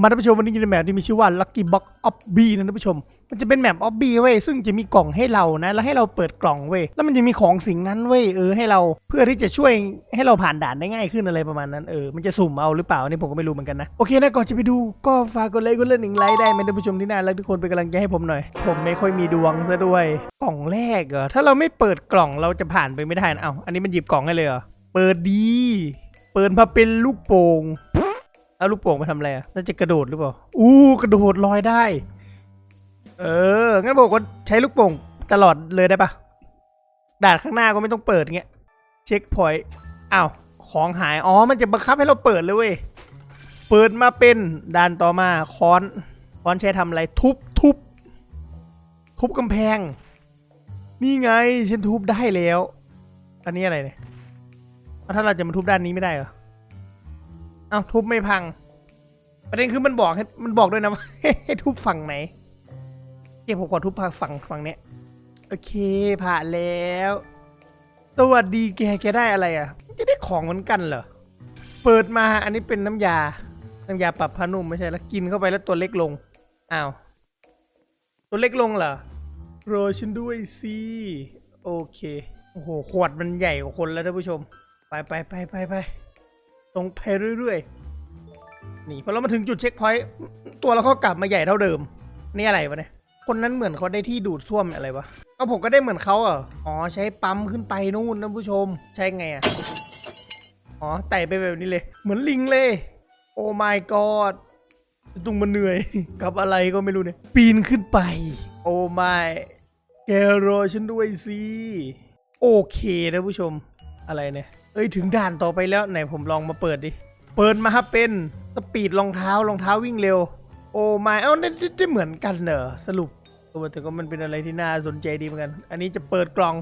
มาท่านผู้ชมวันนี้อยู่ในแมปที่มีชื่อว่า Lucky Box of B นะท่านผู้ชม มันจะเป็นแมป of B เว้ยซึ่งจะมีกล่องให้เรานะ แล้วให้เราเปิดกล่องเว้ยแล้วมันจะมีของสิ่งนั้นเว้ยเออให้เราเพื่อที่จะช่วยให้เราผ่านด่านได้ง่ายขึ้นอะไรประมาณนั้นเออมันจะสุ่มเอาหรือเปล่าอันนี่ผมก็ไม่รู้เหมือนกันนะโอเคนะก่อนจะไปดูก็ฝากกดไลค์กดเล่นหนึ่งไลค์ได้ไหมท่านผู้ชมที่น่ารักทุกคนเป็นกำลังใจให้ผมหน่อย ผมไม่ค่อยมีดวงซะด้วยกล่องแรกเหรอถ้าเราไม่เปิดกล่องเราจะผ่านไปไม่ได้นะเอ้าอันนี้มันหยิบกล่องให้เลยเหรอเปิดดี เปิดมาเป็นลูกโป่ง เอาลูกโป่งไปทำอะไรอะน่าจะกระโดดหรือเปล่า อู้กระโดดลอยได้ เออ งั้นบอกว่าใช้ลูกโป่งตลอดเลยได้ปะด่านข้างหน้าก็ไม่ต้องเปิดเงี้ย เช็คพอยต์อ้าว ของหาย อ๋อ มันจะบังคับให้เราเปิดเลยเว้ย เปิดมาเป็นด่านต่อมาค้อน ค้อนใช้ทำอะไร ทุบทุบ ทุบกำแพง นี่ไง ฉันทุบได้แล้ว อันนี้อะไรเนี่ยเอาถ้าเราจะมาทุบด้านนี้ไม่ได้เหรอ เอาทุบไม่พัง ประเด็นคือมันบอกให้มันบอกด้วยนะว่าให้ทุบฝั่งไหนเก็บผมขอทุบฝั่งฝั่งเนี้ยโอเคผ่านแล้วสวัสดีแกแกได้อะไรอะ จะได้ของเหมือนกันเหรอ เปิดมาอันนี้เป็นน้ำยา น้ำยาปรับผ้านุ่มไม่ใช่แล้วกินเข้าไปแล้วตัวเล็กลง อ้าว ตัวเล็กลงเหรอรอฉันด้วยสิโอเค โอ้โห ขวดมันใหญ่กว่าคนแล้วท่านผู้ชม ไปไปไปไปไป ตรงไปเรื่อยๆ นี่พอเรามาถึงจุดเช็คพอยต์ตัวเราก็กลับมาใหญ่เท่าเดิม นี่อะไรวะเนี่ย คนนั้นเหมือนเขาได้ที่ดูดซ่วมอะไรวะ ก็ผมก็ได้เหมือนเขาเหรออ๋อใช้ปั๊มขึ้นไปนู่นนะผู้ชม ใช่ไงอะ อ๋อไต่ไปแบบนี้เลย เหมือนลิงเลย โอ้ my god ตุงมันเหนื่อย กับอะไรก็ไม่รู้เนี่ย ปีนขึ้นไป โอ้ my แกรอฉันด้วยสิ โอเคนะผู้ชม อะไรเนี่ย เอ้ยถึงด่านต่อไปแล้วไหนผมลองมาเปิดดิ เปิดมาเป็นสปีดรองเท้ารองเท้าวิ่งเร็ว โอ้ไม่เอ้าได้ได้เหมือนกันเหรอสรุปตัวแต่ก็มันเป็นอะไรที่น่าสนใจดีเหมือนกัน อันนี้จะเปิดกล่อง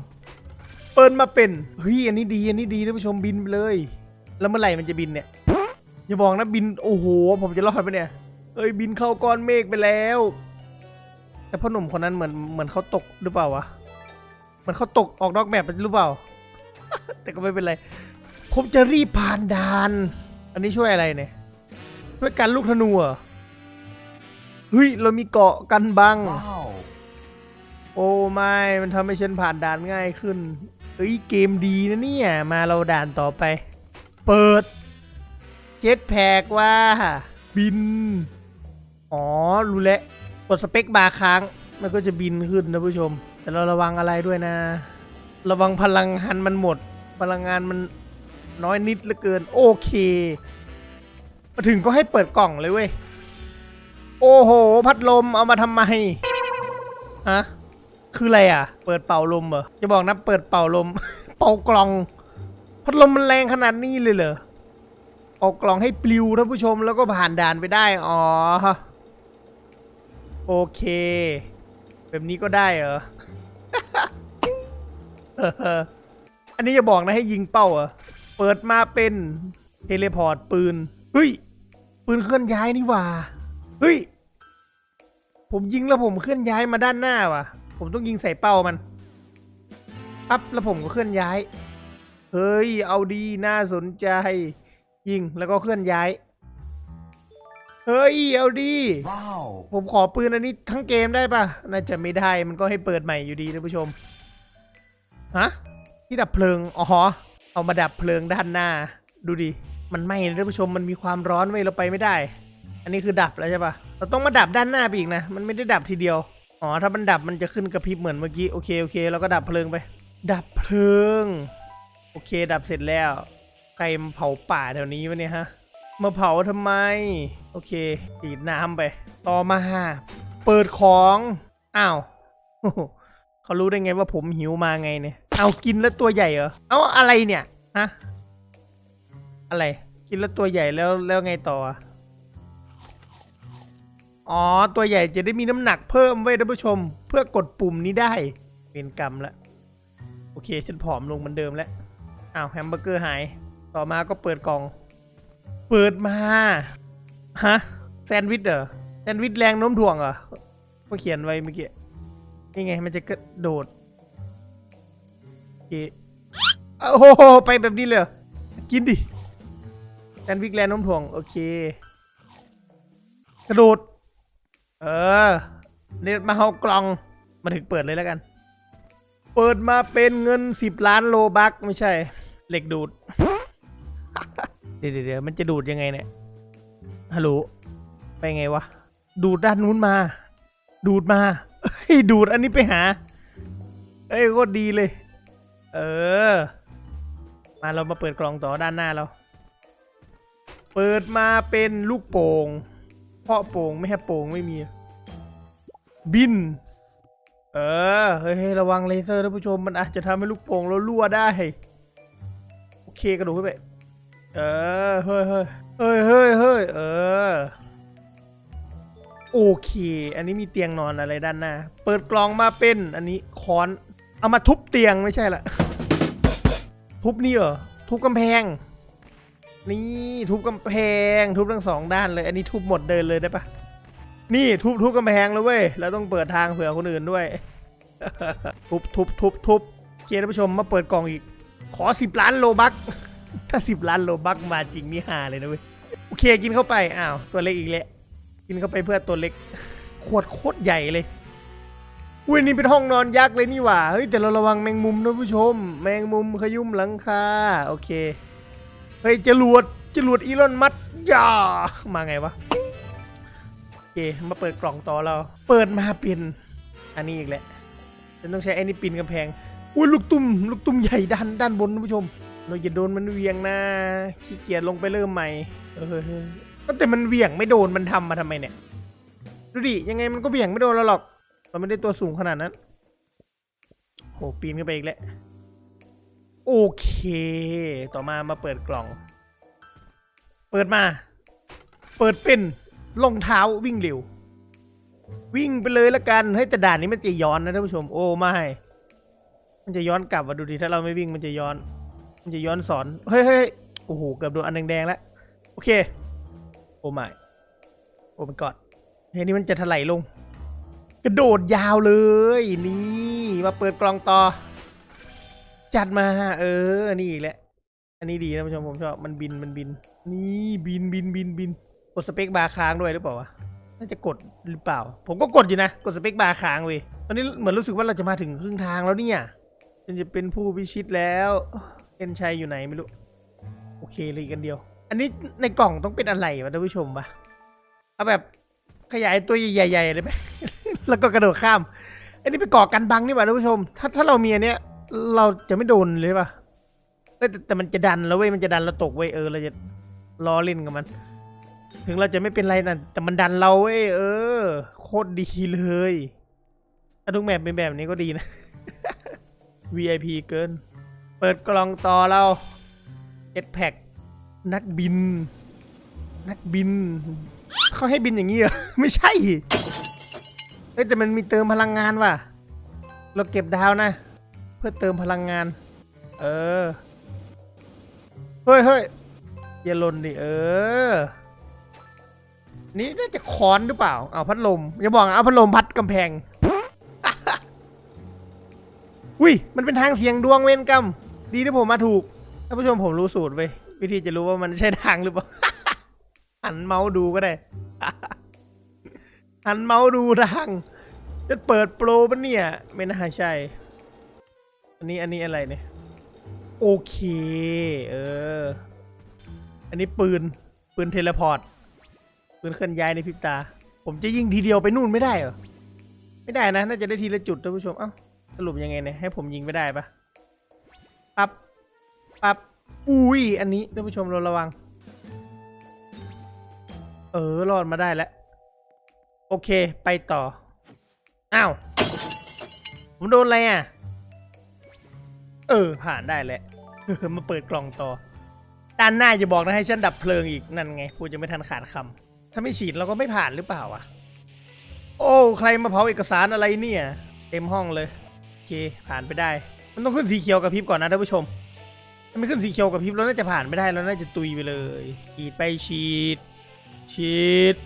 เปิดมาเป็นเฮ้ยอันนี้ดีอันนี้ดีท่านผู้ชมบินไปเลย แล้วเมื่อไหร่มันจะบินเนี่ยอย่าบอกนะบินโอ้โห ผมจะรอดไปเนี่ยเอ้ยบินเข้าก้อนเมฆไปแล้ว แต่พ่อหนุ่มคนนั้นเหมือนเหมือนเขาตกหรือเปล่าวะเหมือนเขาตกออกนอกแมปไปหรือเปล่า แต่ก็ไม่เป็นไร ผมจะรีบผ่านด่าน อันนี้ช่วยอะไรเนี่ย ช่วยกันลูกธนูเหรอเฮ้ย เรามีเกาะกันบัง Wow. โอ้ไม่มันทำให้ฉันผ่านด่านง่ายขึ้น เอ้ย เกมดีนะเนี่ย มาเราด่านต่อไป เปิด เจ็ตแพกว่า บิน อ๋อ รู้แล้ว กดสเปคบาร์ค้าง มันก็จะบินขึ้นนะผู้ชม แต่เราระวังอะไรด้วยนะ ระวังพลังงานมันหมด พลังงานมันน้อยนิดเหลือเกิน โอเค มาถึงก็ให้เปิดกล่องเลยเว้ย โอ้โห พัดลมเอามาทำไม ฮะ คืออะไรอะ เปิดเป่าลมเหรอจะบอกนะเปิดเป่าลม เป่ากล่อง พัดลมมันแรงขนาดนี้เลยเหรอเป่ากล่องให้ปลิวท่านผู้ชมแล้วก็ผ่านด่านไปได้ อ๋อ โอเค แบบนี้ก็ได้เหรอ อันนี้จะบอกนะให้ยิงเป้าเหรอเปิดมาเป็นเทเลพอร์ตปืน เฮ้ย ปืนเคลื่อนย้ายนี่หว่า เฮ้ย ผมยิงแล้วผมเคลื่อนย้ายมาด้านหน้าว่ะ ผมต้องยิงใส่เป้ามันปั๊บแล้วผมก็เคลื่อนย้าย เฮ้ย เอาดีน่าสนใจ ยิงแล้วก็เคลื่อนย้าย เฮ้ย เอาดี Wow. ผมขอปืนอันนี้ทั้งเกมได้ปะน่าจะไม่ได้ มันก็ให้เปิดใหม่อยู่ดีท่านผู้ชม ฮะ ที่ดับเพลิง อ๋อ เอามาดับเพลิงด้านหน้า ดูดิ มันไหม้นะท่านผู้ชม มันมีความร้อนไว้เราไปไม่ได้ อันนี้คือดับแล้วใช่ปะเราต้องมาดับด้านหน้าไปอีกนะ มันไม่ได้ดับทีเดียว อ๋อ ถ้ามันดับมันจะขึ้นกระพริบเหมือนเมื่อกี้ โอเค โอเค เราก็ดับเพลิงไป ดับเพลิง โอเค ดับเสร็จแล้ว ใครมาเผาป่าแถวนี้วะเนี่ยฮะ มาเผาทำไม โอเคฉีดน้ำไป ต่อมาเปิดของ อ้าวเขารู้ได้ไงว่าผมหิวมาไงเนี่ย เอากินแล้วตัวใหญ่เหรอ เอาอะไรเนี่ยฮะอะไร กินแล้วตัวใหญ่แล้วแล้วไงต่อ อ๋อ ตัวใหญ่จะได้มีน้ำหนักเพิ่มไว้ท่านผู้ชม เพื่อกดปุ่มนี้ได้ เป็นกรรมละโอเคฉันผอมลงเหมือนเดิมแล้วอ้าวแฮมเบอร์เกอร์หาย ต่อมาก็เปิดกล่อง เปิดมา ฮะ แซนด์วิชเหรอ แซนด์วิชแรงโน้มถ่วงเหรอก็เขียนไว้เมื่อกี้ นี่ไงมันจะกระโดด เคโอ้โหไปแบบนี้เลย กินดิแซนวิชแรงโน้มถ่วง โอเค กระโดด เออเนี่ยมาเอากล่องมาถึงเปิดเลยแล้วกัน เปิดมาเป็นเงินสิบล้านโลบักไม่ใช่ เหล็กดูด เดี๋ยวเดี๋ยวมันจะดูดยังไงเนี่ย ฮัลโหล ไปไงวะ ดูดด้านนู้นมา ดูดมาเฮ้ยดูดอันนี้ไปหา เอ้ยโคตรดีเลย เออ มาเรามาเปิดกล่องต่อด้านหน้าเรา เปิดมาเป็นลูกโป่งเพาะโป่งไม่ใช่โป่งไม่มี บิน เออเฮ้ยเฮ้ยระวังเลเซอร์ท่านผู้ชมมันอาจจะทำให้ลูกโป่งเรารั่วได้ โอเคกระโดดขึ้นไปเออ เฮ้ยเฮ้ยเฮ้ยเฮ้ยเฮ้ยเออ โอเค อันนี้มีเตียงนอนอะไรด้านหน้า เปิดกล่องมาเป็น อันนี้ค้อน เอามาทุบเตียงไม่ใช่ละทุบนี่เหรอ ทุบกำแพง นี่ทุบกำแพง ทุบทั้งสองด้านเลย อันนี้ทุบหมดเดินเลยได้ปะนี่ทุบทุบกำแพงแล้วเว้ยแล้วต้องเปิดทางเผื่อคนอื่นด้วย ทุบทุบทุบทุบโอเคท่านผู้ชมมาเปิดกล่องอีก ขอสิบล้านโลบัก ถ้าสิบล้านโลบักมาจริงนี่ฮาเลยนะเว้ย โอเคกินเข้าไป อ้าว ตัวเล็กอีกแล้ว กินเข้าไปเพื่อตัวเล็ก ขวดโคตรใหญ่เลย อุ้ยนี่เป็นห้องนอนยักษ์เลยนี่หว่า เฮ้ยแต่เราระวังแมงมุมนะผู้ชม แมงมุมขยุ่มหลังคา โอเค เฮ้ยจรวดจรวดอีลอนมัสย่ามาไงวะ โอเค มาเปิดกล่องต่อเรา เปิดมาเป็น อันนี้อีกแหละฉันต้องใช้ไอ้นี่ปีนกำแพง อุ้ยลูกตุ้มลูกตุ้มใหญ่ด้านด้านบนท่านผู้ชม เราอย่าโดนมันเวียงนะ ขี้เกียจลงไปเริ่มใหม่ เออแต่มันเวียงไม่โดนมันทำมาทำไมเนี่ย ดูดิยังไงมันก็เวียงไม่โดนเราหรอก มันไม่ได้ตัวสูงขนาดนั้นโหปีนขึ้นไปอีกแล้ว โอเค ต่อมามาเปิดกล่อง เปิดมา เปิดเป็นรองเท้าวิ่งเร็ว วิ่งไปเลยละกันเฮ้แต่ด่านนี้มันจะย้อนนะท่านผู้ชม โอ้ไม่มันจะย้อนกลับมาดูดิถ้าเราไม่วิ่งมันจะย้อน มันจะย้อนสอน เฮ้ยเฮ้ยโอ้โห เกือบโดนอันแดงๆแล้ว โอเค โอ้ไม่โอ้มันกอดเฮ้ยนี่มันจะถลายลง กระโดดยาวเลย นี่มาเปิดกล่องต่อ จัดมาเออ นี่อีกแล้วอันนี้ดีนะผู้ชมผมชอบมันบินมันบิน นี่บินบินบินบินกดสเปคบาร์ค้างด้วยหรือเปล่าวะน่าจะกดหรือเปล่า ผมก็กดอยู่นะ กดสเปคบาร์ค้างเว้ยตอนนี้เหมือนรู้สึกว่าเราจะมาถึงครึ่งทางแล้วเนี่ยฉันจะเป็นผู้พิชิตแล้วเส้นชัยอยู่ไหนไม่รู้ โอเคเลยกันเดียว อันนี้ในกล่องต้องเป็นอะไรวะท่านผู้ชมปะเอาแบบขยายตัวใหญ่ๆเลยไหม แล้วก็กระโดดข้าม อันนี้ไปก่อกันบังนี่หว่าท่านผู้ชม ถ้าถ้าเรามีอันเนี้ย เราจะไม่โดนเลยป่ะเอ้ยแต่แต่มันจะดันแล้วเว้ย มันจะดันเราตกเว้ยเออเราจะล้อเล่นกับมัน ถึงเราจะไม่เป็นไรนะแต่มันดันเราเว้ยเออ โคตรดีเลยถ้าทุกแมปเป็นแบบนี้ก็ดีนะ VIP เกิน เปิดกล่องต่อเราเจ็ตแพ็กนักบิน นักบิน เขาให้บินอย่างนี้เหรอ ไม่ใช่ เอ้ยแต่มันมีเติมพลังงานว่ะ เราเก็บดาวนะ เพื่อเติมพลังงาน เออ เฮ้ยเฮ้ยอย่าหล่นดิเออ นี่น่าจะค้อนหรือเปล่า เอาพัดลม อย่าบอกนะเอาพัดลมพัดกำแพง อุ้ย มันเป็นทางเสียงดวงเวนกรรม ดีที่ผมมาถูก ท่านผู้ชมผมรู้สูตรเว้ยวิธีจะรู้ว่ามันใช่ทางหรือเปล่า หันเมาส์ดูก็ได้ หันเมาส์ดูทางจะเปิดโปรปะเนี่ย ไม่น่าใช่ อันนี้อันนี้อะไรเนี่ย โอเค เออ อันนี้ปืน ปืนเทเลพอร์ต ปืนเคลื่อนย้ายในพริบตา ผมจะยิงทีเดียวไปนู่นไม่ได้เหรอ ไม่ได้นะ น่าจะได้ทีละจุดท่านผู้ชม เอ้า สรุปยังไงเนี่ย ให้ผมยิงไม่ได้ปะปั๊บปั๊บอุ้ย อันนี้ท่านผู้ชมเราระวัง เออ รอดมาได้แล้ว โอเค ไปต่อ อ้าว ผมโดนอะไรอะ เออ ผ่านได้แหล้วมาเปิดกล่องต่อ ด้านหน้าจะบอกนะให้ฉันดับเพลิงอีก นั่นไง พูดจะไม่ทันขาดคำ ถ้าไม่ฉีดเราก็ไม่ผ่านหรือเปล่าวะโอ้ ใครมาเผาเอกสารอะไรเนี่ย เต็มห้องเลย โอเค ผ่านไปได้ มันต้องขึ้นสีเขียวกับพริบก่อนนะท่านผู้ชม ถ้าไม่ขึ้นสีเขียวกับพริบเราน่าจะผ่านไม่ได้ เราน่าจะตุยไปเลย ฉีดไปฉีด ฉีด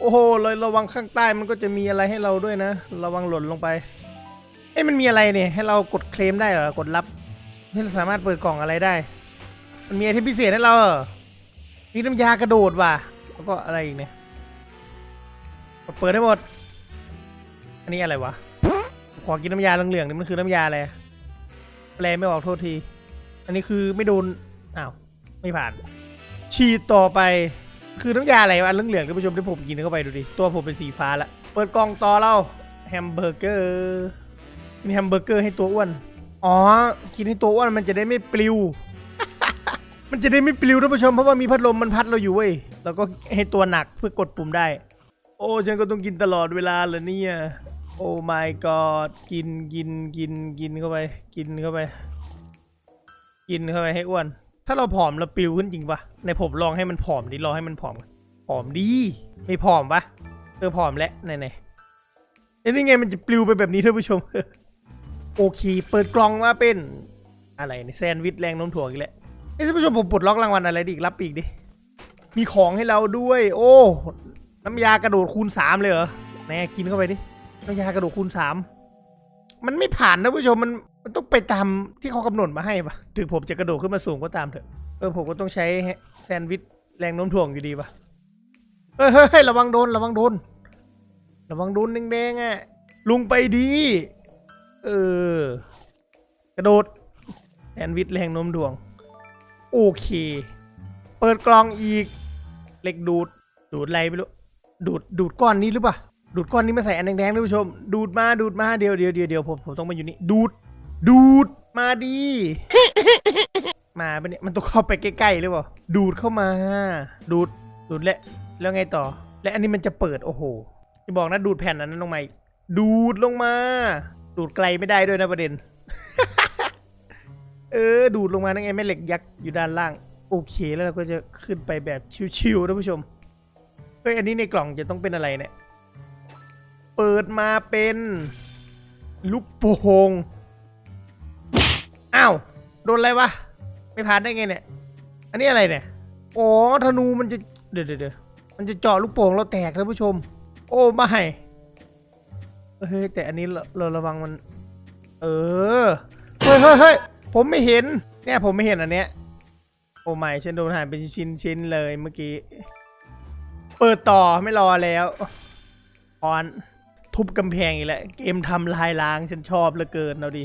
โอ้โหเลยระวังข้างใต้มันก็จะมีอะไรให้เราด้วยนะ ระวังหล่นลงไป เอ้ยมันมีอะไรเนี่ย ให้เรากดเคลมได้เหรอ กดรับให้เราสามารถเปิดกล่องอะไรได้ มันมีอะไรพิเศษให้เราเหรอมีน้ำยากระโดดว่ะ แล้วก็อะไรอีกเนี่ยเปิดให้หมด อันนี้อะไรวะ ขอกินน้ำยาเหลืองๆนี่มันคือน้ำยาอะไร แปลไม่ออกโทษที อันนี้คือไม่โดน อ้าว ไม่ผ่าน ฉีดต่อไป คือน้ำยาอะไรวะอันเหลืองๆท่านผู้ชมที่ผมกินเข้าไปดูดิ ตัวผมเป็นสีฟ้าละ เปิดกล่องต่อเราแฮมเบอร์เกอร์มีแฮมเบอร์เกอร์ให้ตัวอ้วน อ๋อ กินให้ตัวอ้วนมันจะได้ไม่ปลิว มันจะได้ไม่ปลิวท่านผู้ชมเพราะว่ามีพัดลมมันพัดเราอยู่เว้ย แล้วก็ให้ตัวหนักเพื่อกดปุ่มได้ โอ้ฉันก็ต้องกินตลอดเวลาเลยเนี่ย โอ้ my god กินกินกินกินเข้าไป กินเข้าไป กินเข้าไปให้อ้วน ถ้าเราผอมเราปิวขึ้นจริงปะในผมลองให้มันผอมดิลองให้มันผอมก่อนผอมดีไม่ผอมปะเออผอมแล้วไหนไหนเอ้ยนี่ไงมันจะปลิวไปแบบนี้ท่านผู้ชม โอเค เปิดกล่องมาเป็นอะไรเนี่ยแซนด์วิชแรงโน้มถ่วงอีกแล้วเอ้ยท่านผู้ชมผมปลดล็อกรางวัลอะไรดิรับอีกดิมีของให้เราด้วย โอ้ น้ำยากระโดดคูณสามเลยเหรอแน่กินเข้าไปดิน้ำยากระโดดคูณสามมันไม่ผ่านนะผู้ชมมัน มันต้องไปตามที่เขากำหนดมาให้ปะถึงผมจะกระโดดขึ้นมาสูงก็ตามเถอะ เออผมก็ต้องใช้แซนด์วิชแรงโน้มถ่วงอยู่ดีปะเฮ้ยเฮ้ยระวังโดนระวังโดน ระวังโดนแดงๆอะ ลุงไปดี เออ กระโดดแซนด์วิชแรงโน้มถ่วง โอเค เปิดกล่องอีกเหล็กดูด ดูดอะไรไม่รู้ ดูดดูดก้อนนี้หรือปล่าดูดก้อนนี้มาใส่อันแดงๆท่านผู้ชม ดูดมาดูดมาเดียวเดี๋ยวเดี๋ยวเดี๋ยวผมผมต้องมาอยู่นี่ ดูด ดูดมาดี มาปะเนี่ยมันต้องเข้าไปใกล้ๆหรือเปล่าดูดเข้ามา ดูดดูดและ แล้วไงต่อ และอันนี้มันจะเปิดโอ้โหจะบอกนะดูดแผ่นอันนั้นลงมาดูดลงมา ดูดไกลไม่ได้ด้วยนะประเด็น เออ ดูดลงมานั่นไงแม่เหล็กยักษ์อยู่ด้านล่าง โอเคแล้วเราก็จะขึ้นไปแบบชิวๆท่านผู้ชมเฮ้ยอันนี้ในกล่องจะต้องเป็นอะไรเนี่ยเปิดมาเป็นลูกโป่ง อ้าว โดนอะไรวะ ไม่ผ่านได้ไงเนี่ย อันนี้อะไรเนี่ย อ๋อ ธนูมันจะ เดี๋ยวเดี๋ยวเดี๋ยวมันจะเจาะลูกโป่งเราแตกท่านผู้ชม โอ้ไม่เฮ้ยแต่อันนี้เราเราระวังมัน เออ เฮ้ยเฮ้ยเฮ้ยผมไม่เห็น เนี่ยผมไม่เห็นอันเนี้ย โอ้ไม่ฉันโดนหายเป็นชิ้นชิ้นๆเลยเมื่อกี้ เปิดต่อไม่รอแล้วออน ทุบกำแพงอีกแล้ว เกมทำลายล้างฉันชอบเหลือเกินเอาดิ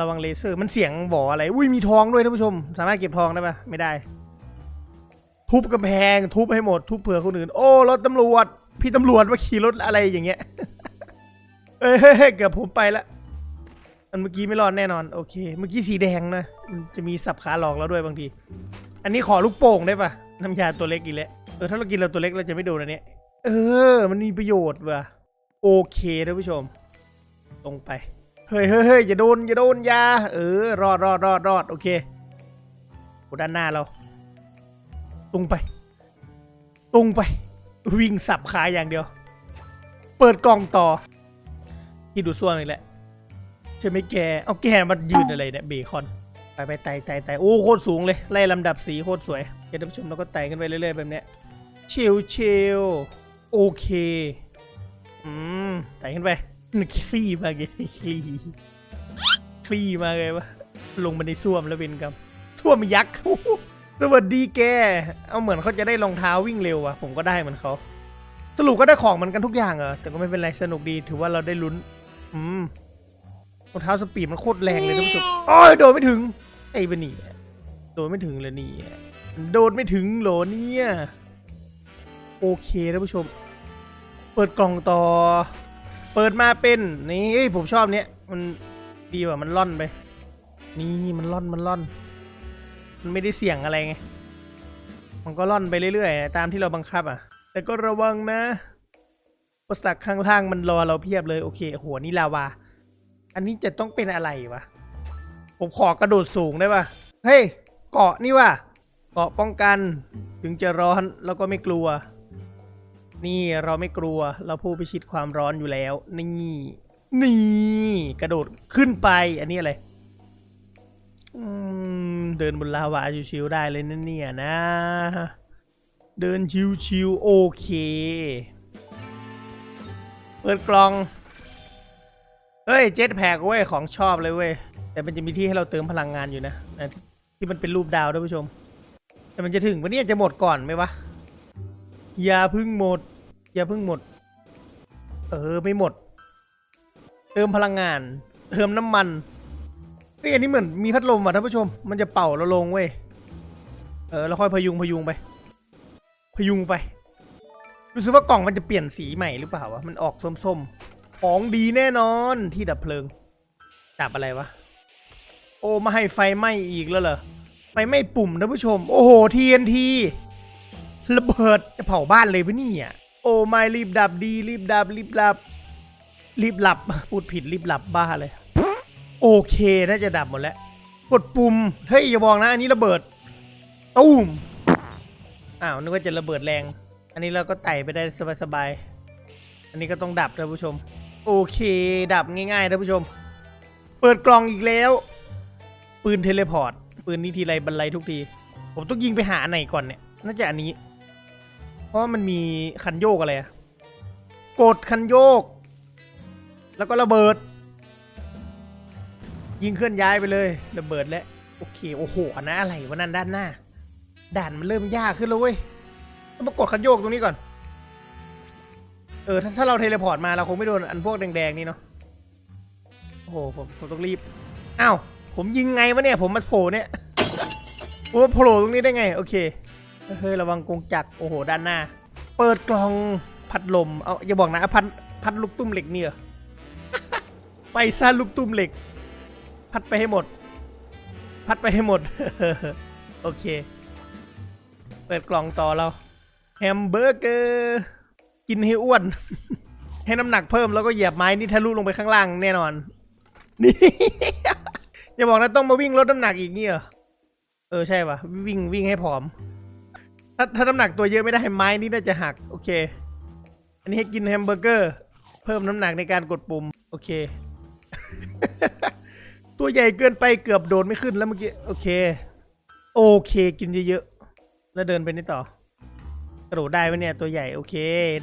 ระวังเลเซอร์มันเสียงบออะไร อุ้ยมีทองด้วยท่านผู้ชม สามารถเก็บทองได้ปะไม่ได้ ทุบกำแพง ทุบให้หมด ทุบเผื่อคนอื่น โอ้รถตำรวจ พี่ตำรวจมาขี่รถอะไรอย่างเงี้ย เอ้ยเฮ้ยเฮ้ยเกือบผมไปละ อันเมื่อกี้ไม่รอดแน่นอน โอเค เมื่อกี้สีแดงนะมันจะมีสับขาหลอกเราด้วยบางที อันนี้ขอลูกโป่งได้ปะน้ำยาตัวเล็กอีกแล้ว เออถ้าเรากินเราตัวเล็กเราจะไม่โดนอันเนี้ย เออ มันมีประโยชน์ว่ะ โอเคท่านผู้ชม ตรงไป เฮ้ยเฮ้ยเฮ้ยอย่าโดนอย่าโดนยาเออ รอดรอดรอดรอดโอเคโอ้ด้านหน้าเรา ตรงไป ตรงไป วิ่งสับขาอย่างเดียว เปิดกล่องต่อ ที่ดูส่วนอีกแหล้วใช่ไหมแก เอาแกมันยืนอะไรเนี่ยเบคอนไปไปไต่ไต่ไต่โอ้โคตรสูงเลย ไล่ลำดับสีโคตรสวยเดี๋ยวท่านผู้ชมเราก็ไต่ขึ้นไปเรื่อยๆแบบเนี้ยชิลชิลโอเค อืม ไต่ขึ้นไป คลี่มากเลยคลี่คลี่มากเลยวะลงมาในส้วมแล้วเป็นกับส้วมยักษ์สวัสดีแก เอาเหมือนเขาจะได้รองเท้าวิ่งเร็วอะผมก็ได้เหมือนเขา สรุปก็ได้ของมือนกันทุกอย่างเหรอแต่ก็ไม่เป็นไรสนุกดีถือว่าเราได้ลุ้น อืมรองเท้าสปีดมันโคตรแรงเลยท่านผู้ชมโอ้ยโดดไม่ถึง ไอ้บนี่โดดไม่ถึงเลยนี่โดดไม่ถึงเหรอเนี่ย โอเคท่านผู้ชม เปิดกล่องต่อ เปิดมาเป็นนี่ผมชอบเนี้ยมันดีกว่ามันล่อนไป นี่มันล่อนมันล่อน มันไม่ได้เสี่ยงอะไรไง มันก็ล่อนไปเรื่อยๆ ตามที่เราบังคับอะ แต่ก็ระวังนะอุปสรรคข้างล่างมันรอเราเพียบเลยโอเคโหนี่ลาวา อันนี้จะต้องเป็นอะไรวะ ผมขอกระโดดสูงได้ปะเฮ้ยเกาะนี่ว่ะเกาะป้องกันถึงจะร้อนเราก็ไม่กลัว นี่เราไม่กลัวเราผู้พิชิตความร้อนอยู่แล้ว นี่นี่กระโดดขึ้นไป อันนี้อะไรเดินบนลาวาชิวๆได้เลยนะเนี่ยนะ เดินชิวๆโอเค เปิดกล่อง เฮ้ยเจ็ตแพกเว้ยของชอบเลยเว้ย แต่มันจะมีที่ให้เราเติมพลังงานอยู่นะ ที่มันเป็นรูปดาวด้วยผู้ชม แต่มันจะถึงวันนี้จะหมดก่อนไหมวะ อย่าพึ่งหมด อย่าเพิ่งหมด เออไม่หมด เติมพลังงาน เติมน้ำมันเฮ้ยอันนี้เหมือนมีพัดลมอะท่านผู้ชม มันจะเป่าเราลงเว้ย เออแล้วค่อยพยุงพยุงไป พยุงไป รู้สึกว่ากล่องมันจะเปลี่ยนสีใหม่หรือเปล่าวะ มันออกส้มๆ ของดีแน่นอนที่ดับเพลิงจับอะไรวะ โอ้มาให้ไฟไหม้อีกแล้วเหรอ ไฟไหม้ปุ่มท่านผู้ชม โอ้โห TNT ระเบิดจะเผาบ้านเลยปะเนี่ย โอ้ไม่รีบดับดีรีบดับรีบดับ รีบหลับ พูดผิดรีบหลับบ้าเลย โอเคน่าจะดับหมดแล้ว กดปุ่ม เฮ้ยอย่าบอกนะ อันนี้ระเบิดตุ้มอ้าวนึกว่าจะระเบิดแรง อันนี้เราก็ไต่ไปได้สบายๆ อันนี้ก็ต้องดับท่านผู้ชม โอเค ดับง่ายๆท่านผู้ชม เปิดกล่องอีกแล้ว ปืนเทเลพอร์ตปืนนี้ทีไรบรรลัยทุกที ผมต้องยิงไปหาอันไหนก่อนเนี่ย น่าจะอันนี้ เพราะมันมีคันโยกอะไรอะกดคันโยก แล้วก็ระเบิด ยิงเคลื่อนย้ายไปเลย ระเบิดแล้วโอเคโอ้โหอันนั้นอะไรวะนั่นด้านหน้า ด่านมันเริ่มยากขึ้นแล้วเว้ยต้องมากดคันโยกตรงนี้ก่อน เออถ้าถ้าเราเทเลพอร์ตมาเราคงไม่โดนอันพวกแดงๆนี่เนาะโอ้โหผมผมต้องรีบอ้าวผมยิงไงวะเนี่ย ผมมาโผล่เนี่ยผมมาโผล่ตรงนี้ได้ไง โอเค เฮ้ยระวังกงจักรโอ้โหด้านหน้า เปิดกล่องพัดลมเอาอย่าบอกนะพัดพัดลูกตุ้มเหล็กเนี่ยไปซะลูกตุ้มเหล็ก พัดไปให้หมด พัดไปให้หมด โอเค เปิดกล่องต่อเราแฮมเบอร์เกอร์กินให้อ้วน ให้น้ำหนักเพิ่มแล้วก็เหยียบไม้นี่ทะลุลงไปข้างล่างแน่นอน นี่อย่าบอกนะต้องมาวิ่งลดน้ำหนักอีกเนี่ยเอเออใช่ปะวิ่งวิ่งให้ผอม ถ้าถ้าน้ำหนักตัวเยอะไม่ได้ไม้นี่น่าจะหัก โอเค อันนี้ให้กินแฮมเบอร์เกอร์ เพิ่มน้ำหนักในการกดปุ่ม โอเค ตัวใหญ่เกินไปเกือบโดนไม่ขึ้นแล้วเมื่อกี้ โอเค โอเคกินเยอะๆ แล้วเดินไปนี่ต่อกระโดดได้ไหมเนี่ยตัวใหญ่โอเค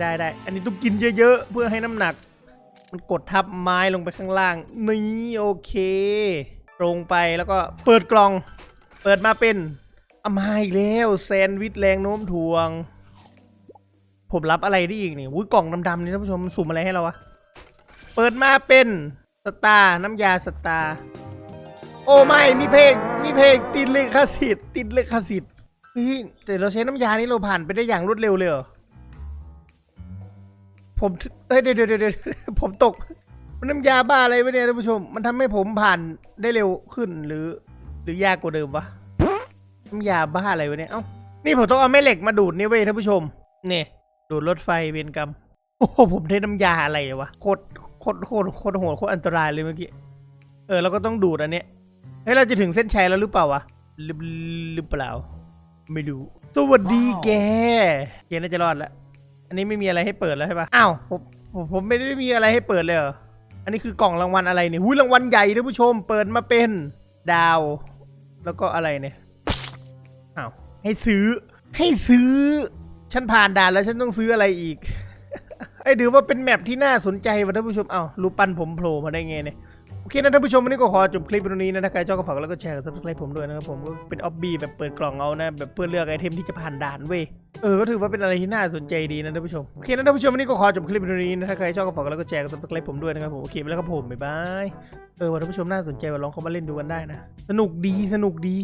ได้ได้ อันนี้ต้องกินเยอะๆ เพื่อให้น้ำหนัก มันกดทับไม้ลงไปข้างล่าง นี่โอเค ตรงไปแล้วก็เปิดกล่อง เปิดมาเป็น มาอีกแล้วแซนด์วิชแรงโน้มถ่วง ผมรับอะไรได้อีกนี่อุ้ยกล่องดำๆนี่ท่านผู้ชมมันสุ่มอะไรให้เราวะ เปิดมาเป็นสตาร์น้ำยาสตาร์โอ้ไม่มีเพลงมีเพลงติดเลขสิทธิ์ติดเลขสิทธิ์เฮ้ยแต่เราใช้น้ำยานี้เราผ่านไปได้อย่างรวดเร็วเลยเหรอผมเฮ้ยเดี๋ยวเดี๋ยวเดี๋ยวเดี๋ยวผมตกมันน้ำยาบ้าอะไรวะเนี่ยท่านผู้ชม มันทำให้ผมผ่านได้เร็วขึ้นหรือ หรือยากกว่าเดิมวะ น้ำยาบ้าอะไรวะเนี่ย เอ้า นี่ผมต้องเอาแม่เหล็กมาดูดนี่เว้ยท่านผู้ชมนี่ดูดรถไฟเวรกรรม โอ้โหผมได้น้ำยาอะไรวะ โคตร โคตร โคตร โคตรโหดโคตรอันตรายเลยเมื่อกี้ เออเราก็ต้องดูดอันเนี้ย เฮ้ยเราจะถึงเส้นชัยแล้วหรือเปล่าวะ หรือหรือเปล่า ไม่รู้ สวัสดีแก แกน่าจะรอดแล้วอันนี้ไม่มีอะไรให้เปิดแล้วใช่ปะอ้าวผมผมผมไม่ได้มีอะไรให้เปิดเลยเหรอ อันนี้คือกล่องรางวัลอะไรเนี่ยหุ้ยรางวัลใหญ่ท่านผู้ชม เปิดมาเป็นดาว แล้วก็อะไรเนี่ย อ้าวให้ซื้อ ให้ซื้อ ฉันผ่านด่านแล้วฉันต้องซื้ออะไรอีก ไอ้ยถือว่าเป็นแมปที่น่าสนใจว่ะท่านผู้ชมเอ้ารูปปั้นผมโผล่มาได้ไงเนี่ยโอเคนะท่านผู้ชมวันนี้ก็ขอจบคลิปตรงนี้นะถ้าใครชอบก็ฝากแล้วก็แชร์กับซับสไครต์ผมด้วยนะครับผมก็เป็นออบบี้แบบเปิดกล่องเอานะแบบเพื่อเลือกไอเทมที่จะผ่านด่านเว้ยเออก็ถือว่าเป็นอะไรที่น่าสนใจดีนะท่านผู้ชมโอเคนะท่านผู้ชมวันนี้ก็ขอจบคลิปตรงนี้นะถ้าใครชอบก็ฝากแล้วก็แชร์กับซับสไครต์ผมด้วยนะครับผมโอเคไปแล้วครับผมบ๊ายบายเออว่าท่านผู้ชมน่าสนใจว่าลองเข้ามาเล่นดูกันได้นะ สนุกดีสนุกดี